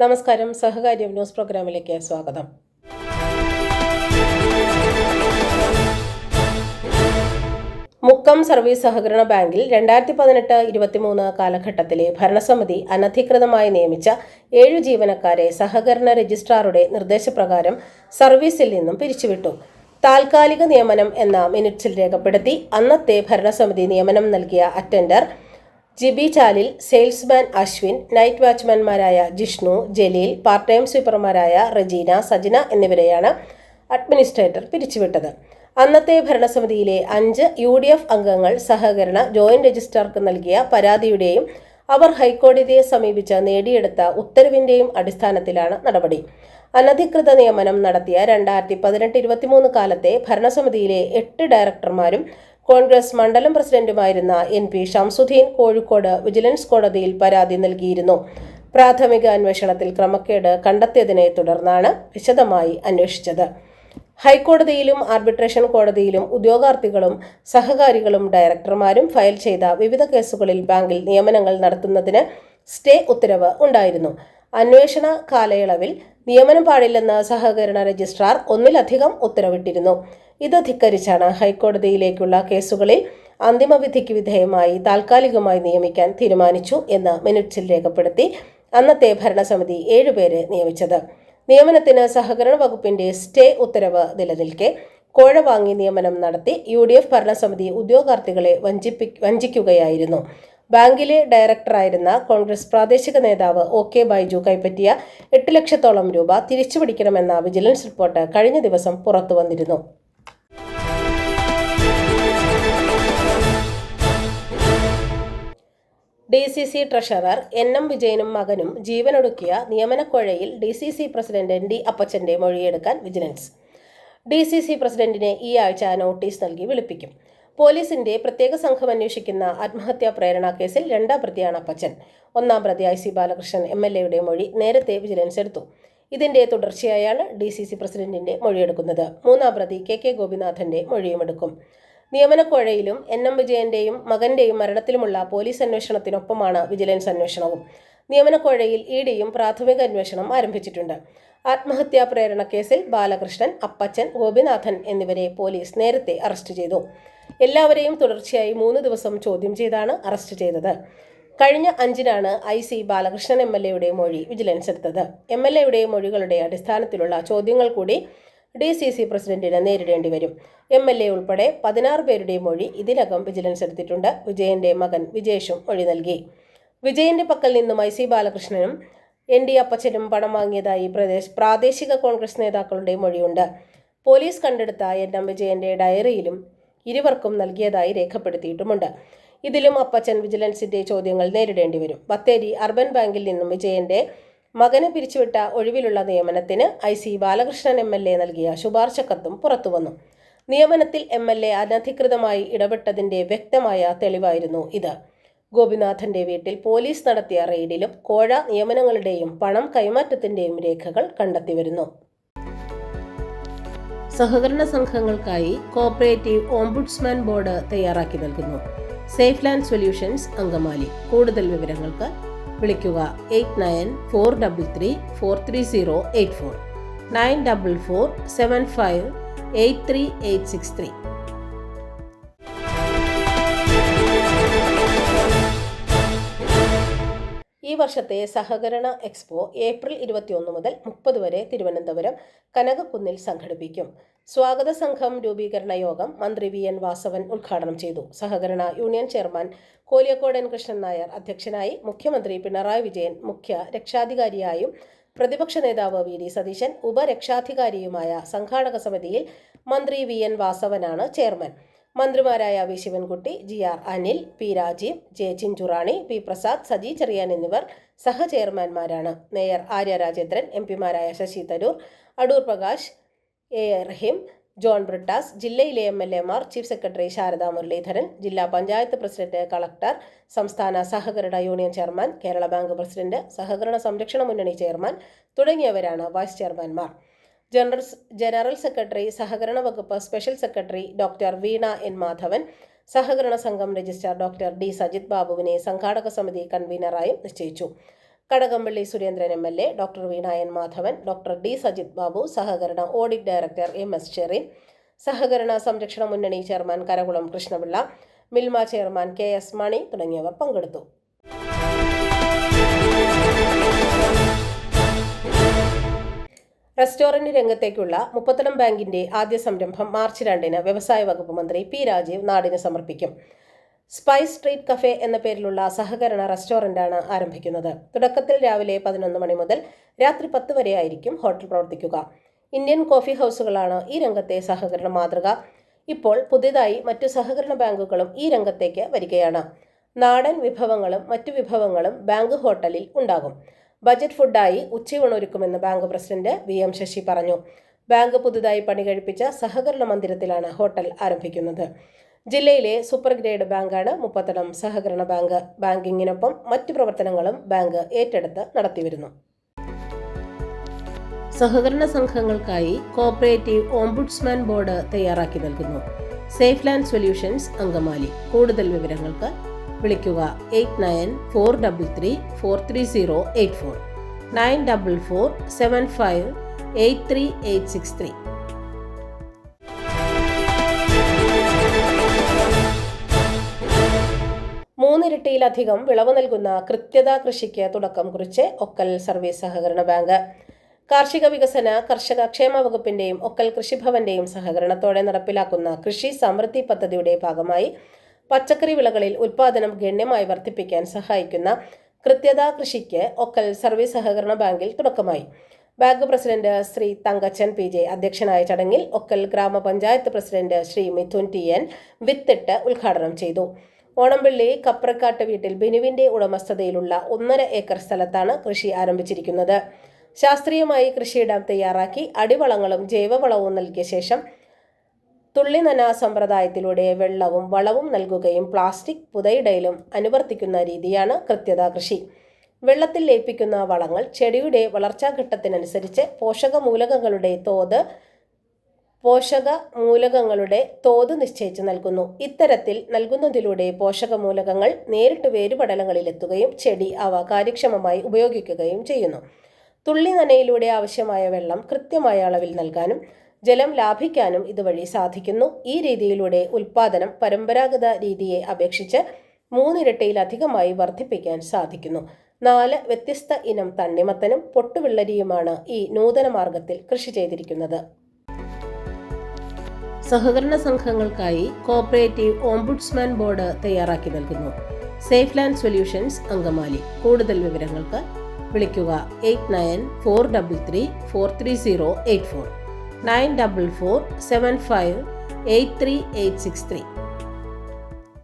നമസ്കാരം. സഹകാര്യം ന്യൂസ് പ്രോഗ്രാമിലേക്ക് സ്വാഗതം. മുക്കം സർവീസ് സഹകരണ ബാങ്കിൽ രണ്ടായിരത്തി പതിനെട്ട് ഇരുപത്തിമൂന്ന് കാലഘട്ടത്തിലെ ഭരണസമിതി അനധികൃതമായി നിയമിച്ച ഏഴ് ജീവനക്കാരെ സഹകരണ രജിസ്ട്രാറുടെ നിർദ്ദേശപ്രകാരം സർവീസിൽ നിന്നും പിരിച്ചുവിട്ടു. താൽക്കാലിക നിയമനം എന്ന മിനിറ്റ്സിൽ രേഖപ്പെടുത്തി അന്നത്തെ ഭരണസമിതി നിയമനം നൽകിയ attender Jibi Chalil salesman Ashwin night വാച്ച്മാൻമാരായ Jishnu Jaleel part time സ്വീപ്പർമാരായ റജീന സജിന എന്നിവരെയാണ് അഡ്മിനിസ്ട്രേറ്റർ പിരിച്ചുവിട്ടത്. അന്നത്തെ ഭരണസമിതിയിലെ അഞ്ച് യു ഡി എഫ് അംഗങ്ങൾ സഹകരണ ജോയിന്റ് രജിസ്ട്രാർക്ക് നൽകിയ പരാതിയുടെയും അവർ ഹൈക്കോടതിയെ സമീപിച്ച് നേടിയെടുത്ത ഉത്തരവിന്റെയും അടിസ്ഥാനത്തിലാണ് നടപടി. അനധികൃത നിയമനം നടത്തിയ രണ്ടായിരത്തി പതിനെട്ട് ഇരുപത്തിമൂന്ന് കാലത്തെ ഭരണസമിതിയിലെ എട്ട് ഡയറക്ടർമാരും കോൺഗ്രസ് മണ്ഡലം പ്രസിഡന്റുമായിരുന്ന N P Shamsuddin Kozhikode vigilance കോടതിയിൽ പരാതി നൽകിയിരുന്നു. പ്രാഥമിക അന്വേഷണത്തിൽ ക്രമക്കേട് കണ്ടെത്തിയതിനെ തുടർന്നാണ് വിശദമായി അന്വേഷിച്ചത്. ഹൈക്കോടതിയിലും ആർബിട്രേഷൻ കോടതിയിലും ഉദ്യോഗാർത്ഥികളും സഹകാരികളും ഡയറക്ടർമാരും ഫയൽ ചെയ്ത വിവിധ കേസുകളിൽ ബാങ്കിൽ നിയമനങ്ങൾ നടത്തുന്നതിന് സ്റ്റേ ഉത്തരവ് ഉണ്ടായിരുന്നു. അന്വേഷണ കാലയളവിൽ നിയമനം പാടില്ലെന്ന് സഹകരണ രജിസ്ട്രാർ ഒന്നിലധികം ഉത്തരവിട്ടിരുന്നു. ഇത് ധിക്കരിച്ചാണ് ഹൈക്കോടതിയിലേക്കുള്ള കേസുകളിൽ അന്തിമവിധിക്ക് വിധേയമായി താൽക്കാലികമായി നിയമിക്കാൻ തീരുമാനിച്ചു എന്ന് മിനിറ്റ്സിൽ രേഖപ്പെടുത്തി അന്നത്തെ ഭരണസമിതി ഏഴുപേരെ നിയമിച്ചത്. നിയമനത്തിന് സഹകരണ വകുപ്പിന്റെ സ്റ്റേ ഉത്തരവ് നിലനിൽക്കെ കോഴ വാങ്ങി നിയമനം നടത്തി യു ഡി എഫ് ഭരണസമിതി ഉദ്യോഗാർത്ഥികളെ വഞ്ചിപ്പി വഞ്ചിക്കുകയായിരുന്നു. ബാങ്കിലെ ഡയറക്ടറായിരുന്ന കോൺഗ്രസ് പ്രാദേശിക നേതാവ് ഒ കെ ബൈജു കൈപ്പറ്റിയ എട്ട് ലക്ഷത്തോളം രൂപ തിരിച്ചുപിടിക്കണമെന്ന വിജിലൻസ് റിപ്പോർട്ട് കഴിഞ്ഞ ദിവസം പുറത്തു വന്നിരുന്നു. D C C treasurer N M വിജയനും മകനും ജീവനൊടുക്കിയ നിയമനക്കൊഴയിൽ D C C president N D അപ്പച്ചന്റെ മൊഴിയെടുക്കാൻ വിജിലൻസ്. ഡി സി സി പ്രസിഡന്റിനെ ഈ ആഴ്ച നോട്ടീസ് നൽകി വിളിപ്പിക്കും. പോലീസിന്റെ പ്രത്യേക സംഘം അന്വേഷിക്കുന്ന ആത്മഹത്യാ പ്രേരണ കേസിൽ രണ്ടാം പ്രതിയാണ് അപ്പച്ചൻ. ഒന്നാം പ്രതി I C Balakrishnan M L എയുടെ മൊഴി നേരത്തെ വിജിലൻസ് എടുത്തു. ഇതിന്റെ തുടർച്ചയായാണ് ഡി സി സി പ്രസിഡന്റിന്റെ മൊഴിയെടുക്കുന്നത്. മൂന്നാം പ്രതി കെ കെ ഗോപിനാഥന്റെ മൊഴിയുമെടുക്കും നിയമനക്കോഴയിലും എൻ എം വിജയന്റെയും മകന്റെയും മരണത്തിലുമുള്ള പോലീസ് അന്വേഷണത്തിനൊപ്പമാണ് വിജിലൻസ് അന്വേഷണവും. നിയമനക്കോഴയിൽ ഇ ഡിയും പ്രാഥമിക അന്വേഷണം ആരംഭിച്ചിട്ടുണ്ട്. ആത്മഹത്യാ പ്രേരണ കേസിൽ ബാലകൃഷ്ണൻ അപ്പച്ചൻ ഗോപിനാഥൻ എന്നിവരെ പോലീസ് നേരത്തെ അറസ്റ്റ് ചെയ്തു. എല്ലാവരെയും തുടർച്ചയായി മൂന്ന് ദിവസം ചോദ്യം ചെയ്താണ് അറസ്റ്റ് ചെയ്തത്. കഴിഞ്ഞ അഞ്ചിനാണ് I C Balakrishnan M L എയുടെ മൊഴി വിജിലൻസ് എടുത്തത്. എം എൽ എയുടെ മൊഴികളുടെ അടിസ്ഥാനത്തിലുള്ള ചോദ്യങ്ങൾ കൂടി ഡി സി സി പ്രസിഡന്റിന് നേരിടേണ്ടി വരും. എം എൽ എ ഉൾപ്പെടെ പതിനാറ് പേരുടെ മൊഴി ഇതിനകം വിജിലൻസ് എടുത്തിട്ടുണ്ട്. വിജയന്റെ മകൻ വിജേഷും മൊഴി നൽകി. വിജയന്റെ പക്കൽ നിന്നും ഐ സി ബാലകൃഷ്ണനും എൻ ഡി അപ്പച്ചനും പണം വാങ്ങിയതായി പ്രദേശ് പ്രാദേശിക കോൺഗ്രസ് നേതാക്കളുടെ മൊഴിയുണ്ട്. പോലീസ് കണ്ടെടുത്ത എൻ എം വിജയന്റെ ഡയറിയിലും ഇരുവർക്കും നൽകിയതായി രേഖപ്പെടുത്തിയിട്ടുമുണ്ട്. ഇതിലും അപ്പച്ചൻ വിജിലൻസിന്റെ ചോദ്യങ്ങൾ നേരിടേണ്ടി വരും. ബത്തേരി അർബൻ ബാങ്കിൽ നിന്നും വിജയന്റെ മകനെ പിരിച്ചുവിട്ട ഒഴിവിലുള്ള നിയമനത്തിന് I C Balakrishnan M L A നൽകിയ ശുപാർശ കത്തും പുറത്തുവന്നു നിയമനത്തിൽ എം എൽ എ അനധികൃതമായി ഇടപെട്ടതിന്റെ വ്യക്തമായ തെളിവായിരുന്നു ഇത്. ഗോപിനാഥന്റെ വീട്ടിൽ പോലീസ് നടത്തിയ റെയ്ഡിലും കോഴ നിയമനങ്ങളുടെയും പണം കൈമാറ്റത്തിന്റെയും രേഖകൾ കണ്ടെത്തിവരുന്നു സഹകരണ സംഘങ്ങൾക്കായി കോപ്പറേറ്റീവ് ഓംബുഡ്സ്മാൻ ബോർഡ് തയ്യാറാക്കി നൽകുന്നു. Safe land solutions Angamaly. കൂടുതൽ വിവരങ്ങൾക്ക് വിളിക്കുക eight nine four double three four three zero eight four. Nine double four seven five eight three eight six three. ഈ വർഷത്തെ സഹകരണ എക്സ്പോ ഏപ്രിൽ ഇരുപത്തിയൊന്ന് മുതൽ മുപ്പത് വരെ തിരുവനന്തപുരം കനകക്കുന്നിൽ സംഘടിപ്പിക്കും. സ്വാഗത സംഘം രൂപീകരണ യോഗം മന്ത്രി വി. എൻ. വാസവൻ ഉദ്ഘാടനം ചെയ്തു. സഹകരണ യൂണിയൻ ചെയർമാൻ കോലിയക്കോടൻ കൃഷ്ണൻ നായർ അധ്യക്ഷനായി മുഖ്യമന്ത്രി പിണറായി വിജയൻ മുഖ്യ രക്ഷാധികാരിയായും പ്രതിപക്ഷ നേതാവ് വി. ഡി. സതീശൻ ഉപരക്ഷാധികാരിയുമായ സംഘാടക സമിതിയിൽ മന്ത്രി വി. എൻ. വാസവനാണ് ചെയർമാൻ. മന്ത്രിമാരായ V Sivankutty G R Anil P Rajeev J Chinchurani P Prasad Saji Cheriyan എന്നിവർ സഹചെയർമാൻമാരാണ് മേയർ ആര്യ രാജേന്ദ്രൻ എം പിമാരായ ശശി തരൂർ അടൂർ പ്രകാശ് എ റഹീം ജോൺ ബ്രിട്ടാസ് ജില്ലയിലെ എം എൽ എമാർ ചീഫ് സെക്രട്ടറി ശാരദാ മുരളീധരൻ ജില്ലാ പഞ്ചായത്ത് പ്രസിഡന്റ് കളക്ടർ സംസ്ഥാന സഹകരണ union chairman Kerala bank president സഹകരണ സംരക്ഷണ മുന്നണി ചെയർമാൻ തുടങ്ങിയവരാണ് വൈസ് ചെയർമാൻമാർ. ജനറൽ ജനറൽ സെക്രട്ടറി സഹകരണ വകുപ്പ് special secretary doctor Veena N Madhavan സഹകരണ സംഘം രജിസ്ട്രാർ ഡോക്ടർ ഡി സജിത് ബാബുവിനെ സംഘാടക സമിതി കൺവീനറായും നിശ്ചയിച്ചു. Kadakampally Surendran M L A doctor Veena N Madhavan doctor D Sajith Babu സഹകരണ audit director M S Sherin സഹകരണ സംരക്ഷണ മുന്നണി chairman Karakulam Krishnapillai Milma chairman K S Mani തുടങ്ങിയവർ പങ്കെടുത്തു. റെസ്റ്റോറന്റ് രംഗത്തേക്കുള്ള മുപ്പത്തടം ബാങ്കിന്റെ ആദ്യ സംരംഭം മാർച്ച് രണ്ടിന് വ്യവസായ വകുപ്പ് മന്ത്രി പി രാജീവ് നാടിന് സമർപ്പിക്കും. സ്പൈസ് സ്ട്രീറ്റ് കഫേ എന്ന പേരിലുള്ള സഹകരണ റെസ്റ്റോറന്റാണ് ആരംഭിക്കുന്നത്. തുടക്കത്തിൽ രാവിലെ പതിനൊന്ന് മണി മുതൽ രാത്രി പത്ത് വരെ ആയിരിക്കും ഹോട്ടൽ പ്രവർത്തിക്കുക. ഇന്ത്യൻ കോഫി ഹൗസുകളാണ് ഈ രംഗത്തെ സഹകരണ മാതൃക. ഇപ്പോൾ പുതിയതായി മറ്റു സഹകരണ ബാങ്കുകളും ഈ രംഗത്തേക്ക് വരികയാണ്. നാടൻ വിഭവങ്ങളും മറ്റു വിഭവങ്ങളും ബാങ്ക് ഹോട്ടലിൽ ഉണ്ടാകും. ബജറ്റ് ഫുഡായി ഉച്ചയൂണൊരുക്കുമെന്ന് bank president V M Shashi പറഞ്ഞു. ബാങ്ക് പുതുതായി പണി കഴിപ്പിച്ച സഹകരണ മന്ദിരത്തിലാണ് ഹോട്ടൽ ആരംഭിക്കുന്നത്. ജില്ലയിലെ സൂപ്പർ ഗ്രേഡ് ബാങ്കാണ് മുപ്പത്തടം സഹകരണ ബാങ്ക്. ബാങ്കിങ്ങിനൊപ്പം മറ്റു പ്രവർത്തനങ്ങളും ബാങ്ക് ഏറ്റെടുത്ത് നടത്തിവരുന്നു. സഹകരണ സംഘങ്ങൾക്കായി കോപ്പറേറ്റീവ് ഓംബുഡ്സ്മാൻ ബോർഡ് തയ്യാറാക്കി നൽകുന്നു. Safe land solutions Angamaly. കൂടുതൽ വിവരങ്ങൾക്ക് വിളിക്കുക. Eight nine four double three four three zero eight four. Nine double four seven five eight three eight six three. മൂന്നിരട്ടിയിലധികം വിളവ് നൽകുന്ന കൃത്യത കൃഷിക്ക് തുടക്കം കുറിച്ച് ഒക്കൽ സർവീസ് സഹകരണ ബാങ്ക്. കാർഷിക വികസന കർഷക ക്ഷേമ വകുപ്പിന്റെയും ഒക്കൽ കൃഷിഭവന്റെയും സഹകരണത്തോടെ നടപ്പിലാക്കുന്ന കൃഷി സമൃദ്ധി പദ്ധതിയുടെ ഭാഗമായി പച്ചക്കറി വിളകളിൽ ഉൽപാദനം ഗണ്യമായി വർദ്ധിപ്പിക്കാൻ സഹായിക്കുന്ന കൃത്യത കൃഷിക്ക് ഒക്കൽ സർവീസ് സഹകരണ ബാങ്കിൽ തുടക്കമായി. Bank president Shri Thankachan P J അധ്യക്ഷനായ ചടങ്ങിൽ ഒക്കൽ ഗ്രാമപഞ്ചായത്ത് president Shri Mithun T N വിത്തിട്ട് ഉദ്ഘാടനം ചെയ്തു. ഓണംപിള്ളി കപ്രക്കാട്ട് വീട്ടിൽ ബിനുവിന്റെ ഉടമസ്ഥതയിലുള്ള ഒന്നര ഏക്കർ സ്ഥലത്താണ് കൃഷി ആരംഭിച്ചിരിക്കുന്നത്. ശാസ്ത്രീയമായി കൃഷിയിടം തയ്യാറാക്കി അടിവളങ്ങളും ജൈവവളവും നൽകിയ ശേഷം തുള്ളിനന സമ്പ്രദായത്തിലൂടെ വെള്ളവും വളവും നൽകുകയും പ്ലാസ്റ്റിക് പുതയിടയിലും അനുവർത്തിക്കുന്ന രീതിയാണ് കൃത്യത കൃഷി. വെള്ളത്തിൽ ലയിപ്പിക്കുന്ന വളങ്ങൾ ചെടിയുടെ വളർച്ചാഘട്ടത്തിനനുസരിച്ച് പോഷകമൂലകങ്ങളുടെ തോത് പോഷക മൂലകങ്ങളുടെ തോത് നിശ്ചയിച്ച് നൽകുന്നു. ഇത്തരത്തിൽ നൽകുന്നതിലൂടെ പോഷകമൂലകങ്ങൾ നേരിട്ട് വേരുപടലങ്ങളിലെത്തുകയും ചെടി അവ കാര്യക്ഷമമായി ഉപയോഗിക്കുകയും ചെയ്യുന്നു. തുള്ളി നനയിലൂടെ ആവശ്യമായ വെള്ളം കൃത്യമായ അളവിൽ നൽകാനും ജലം ലാഭിക്കാനും ഇതുവഴി സാധിക്കുന്നു. ഈ രീതിയിലൂടെ ഉൽപാദനം പരമ്പരാഗത രീതിയെ അപേക്ഷിച്ച് മൂന്നിരട്ടിയിലധികമായി വർദ്ധിപ്പിക്കാൻ സാധിക്കുന്നു. നാല് വ്യത്യസ്ത ഇനം തണ്ണിമത്തനും പൊട്ടുവിള്ളരിയുമാണ് ഈ നൂതന മാർഗത്തിൽ കൃഷി ചെയ്തിരിക്കുന്നത്. സഹകരണ സംഘങ്ങൾക്കായി കോപ്പറേറ്റീവ് ഓംബുഡ്സ്മാൻ ബോർഡ് തയ്യാറാക്കി നൽകുന്നു. Safe land solutions Angamaly. കൂടുതൽ വിവരങ്ങൾക്ക് വിളിക്കുക eight nine four double three four three zero eight four. Nine double four seven five eight three eight six three